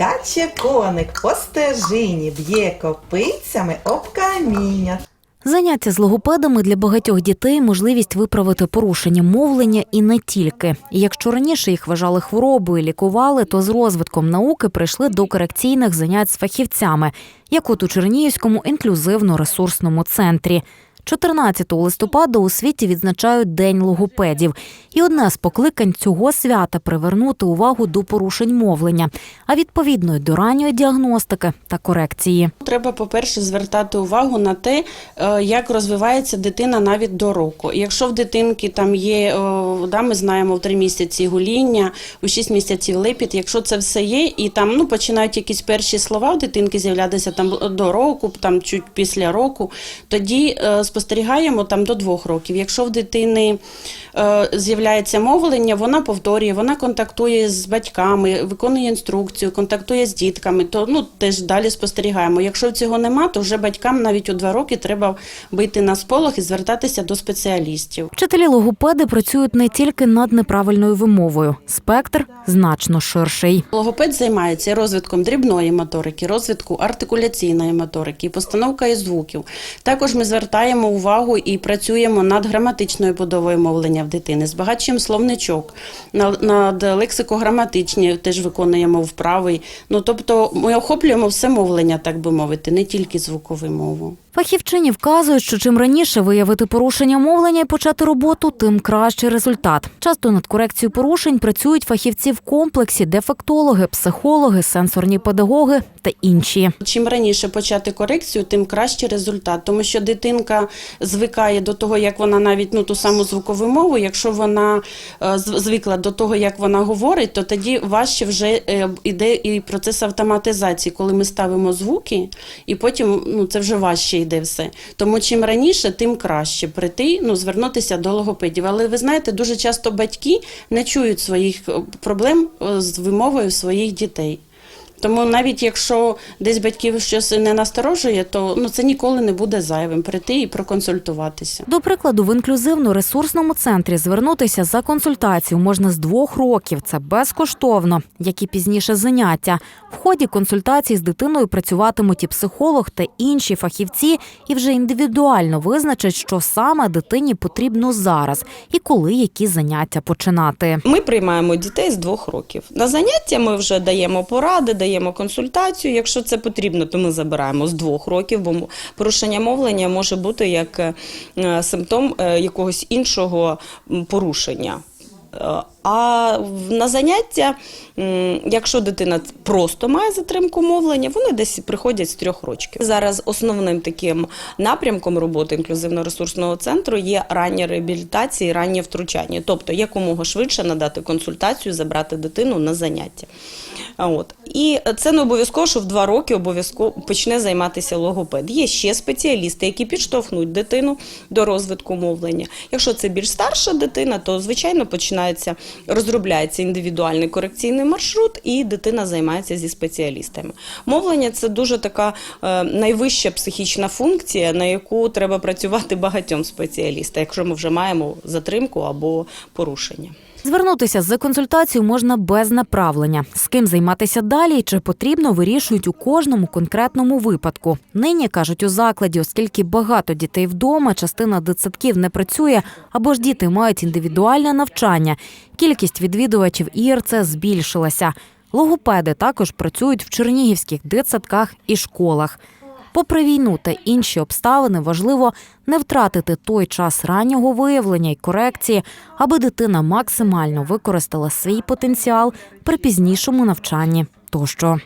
Скаче коник по стежині, б'є копицями об каміння. Заняття з логопедами для багатьох дітей можливість виправити порушення мовлення і не тільки. І якщо раніше їх вважали хворобою, лікували, то з розвитком науки прийшли до корекційних занять з фахівцями, як от у Чернігівському інклюзивно-ресурсному центрі. 14 листопада у світі відзначають День логопедів. І одне з покликань цього свята привернути увагу до порушень мовлення, а відповідно й до ранньої діагностики та корекції. Треба, по-перше, звертати увагу на те, е, як розвивається дитина навіть до року. Якщо в дитинки там є, да, ми знаємо в три місяці гуління, у шість місяців лепіт, якщо це все є, і там ну, починають якісь перші слова у дитинки з'являтися там до року, там чуть після року, тоді е, спостерігаємо там до двох років. Якщо в дитини е, з'являється мовлення, вона повторює, вона контактує з батьками, виконує інструкцію, контактує з дітками, то ну теж далі спостерігаємо. Якщо цього нема, то вже батькам навіть у два роки треба бити на сполох і звертатися до спеціалістів. Вчителі логопеди працюють не тільки над неправильною вимовою. Спектр значно ширший. Логопед займається розвитком дрібної моторики, розвитку артикуляційної моторики, постановкою звуків. Також ми звертаємо увагу і працюємо над граматичною будовою мовлення в дитини, збагачуємо словничок, на- над лексико-граматичні теж виконуємо вправи. Ну тобто ми охоплюємо все мовлення, так би мовити, не тільки звукову мову. Фахівчині вказують, що чим раніше виявити порушення мовлення і почати роботу, тим кращий результат. Часто над корекцією порушень працюють фахівці в комплексі, дефектологи, психологи, сенсорні педагоги та інші. Чим раніше почати корекцію, тим кращий результат, тому що дитинка звикає до того, як вона навіть ну ту саму звукову мову. Якщо вона е, звикла до того, як вона говорить, то тоді важче вже е, іде і процес автоматизації, коли ми ставимо звуки, і потім ну це вже важче йде все. Тому чим раніше, тим краще прийти, ну звернутися до логопедів. Але ви знаєте, дуже часто батьки не чують своїх е, проблем е, з вимовою своїх дітей. Тому навіть якщо десь батьків щось не насторожує, то ну це ніколи не буде зайвим прийти і проконсультуватися. До прикладу, в інклюзивно-ресурсному центрі звернутися за консультацією можна з двох років. Це безкоштовно, як і пізніше заняття. В ході консультації з дитиною працюватимуть і психолог та інші фахівці, і вже індивідуально визначать, що саме дитині потрібно зараз і коли які заняття починати. Ми приймаємо дітей з двох років. На заняття ми вже даємо поради, даємо консультацію. Якщо це потрібно, то ми забираємо з двох років, бо порушення мовлення може бути як е, симптом е, якогось іншого порушення. А на заняття, якщо дитина просто має затримку мовлення, вони десь приходять з трьох років. Зараз основним таким напрямком роботи інклюзивно-ресурсного центру є рання реабілітація і раннє втручання, тобто якомога швидше надати консультацію, забрати дитину на заняття. От. І це не обов'язково, що в два роки обов'язково почне займатися логопед. Є ще спеціалісти, які підштовхнуть дитину до розвитку мовлення. Якщо це більш старша дитина, то звичайно починається розробляється індивідуальний корекційний маршрут, і дитина займається зі спеціалістами. Мовлення це дуже така е, найвища психічна функція, на яку треба працювати багатьом спеціалістам, якщо ми вже маємо затримку або порушення. Звернутися за консультацією можна без направлення. З ким займатися далі і чи потрібно вирішують у кожному конкретному випадку. Нині кажуть у закладі, оскільки багато дітей вдома, частина дитсадків не працює, або ж діти мають індивідуальне навчання. Кількість відвідувачів ІРЦ збільшилася. Логопеди також працюють в чернігівських дитсадках і школах. Попри війну та інші обставини, важливо не втратити той час раннього виявлення й корекції, аби дитина максимально використала свій потенціал при пізнішому навчанні тощо.